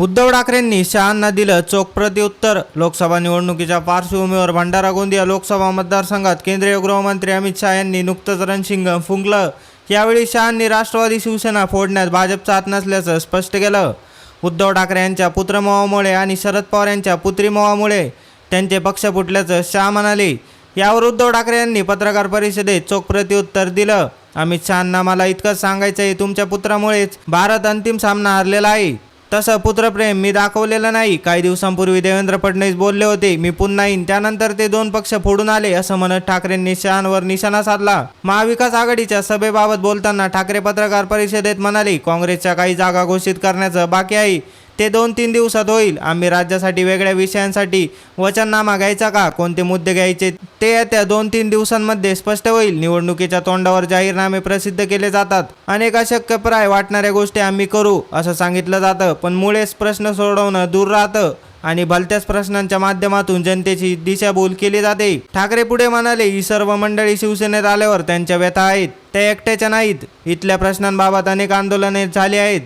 उद्धव ठाकरेंनी शहांना दिलं चोख प्रत्युत्तर. लोकसभा निवडणुकीच्या पार्श्वभूमीवर भंडारा गोंदिया लोकसभा मतदारसंघात केंद्रीय गृहमंत्री अमित शहा यांनी नुकतंच रणशिंग फुंकलं. यावेळी शहांनी राष्ट्रवादी शिवसेना फोडण्यात भाजपचा हात नसल्याचं स्पष्ट केलं. उद्धव ठाकरे यांच्या पुत्रमोहामुळे आणि शरद पवार यांच्या पुत्रीमोहामुळे त्यांचे पक्ष फुटल्याचं शहा म्हणाले. यावर उद्धव ठाकरे यांनी पत्रकार परिषदेत चोख प्रत्युत्तर दिलं. अमित शहांना मला इतकंच सांगायचं आहे तुमच्या पुत्रामुळेच भारत अंतिम सामना हरलेला आहे. तसं पुत्रप्रेम मी दाखवलेलं नाही. काही दिवसांपूर्वी देवेंद्र फडणवीस बोलले होते मी पुन्हा येईन. त्यानंतर ते दोन पक्ष फोडून आले असं म्हणत ठाकरेंनी शहांवर निशाणा साधला. महाविकास आघाडीच्या सभेबाबत बोलताना ठाकरे पत्रकार परिषदेत म्हणाले काँग्रेसच्या काही जागा घोषित करण्याचं बाकी आहे. ते दोन तीन दिवसात होईल. आम्ही राज्यासाठी वेगळ्या विषयांसाठी वचननामा घ्यायचा का? कोणते मुद्दे घ्यायचे? ते येत्या दोन तीन दिवसांमध्ये स्पष्ट होईल. निवडणुकीच्या तोंडावर जाहीरनामे प्रसिद्ध केले जातात. अनेक अशक्यप्राय वाटणाऱ्या गोष्टी आम्ही करू असं सांगितलं जातं. पण मुळेच प्रश्न सोडवणं दूर राहतं आणि भलत्याच प्रश्नांच्या माध्यमातून जनतेची दिशाभूल केली जाते. ठाकरे पुढे म्हणाले ही सर्व मंडळी शिवसेनेत आल्यावर त्यांच्या व्यथा आहेत. त्या एकट्याच्या नाहीत. इथल्या प्रश्नांबाबत अनेक आंदोलने झाली आहेत.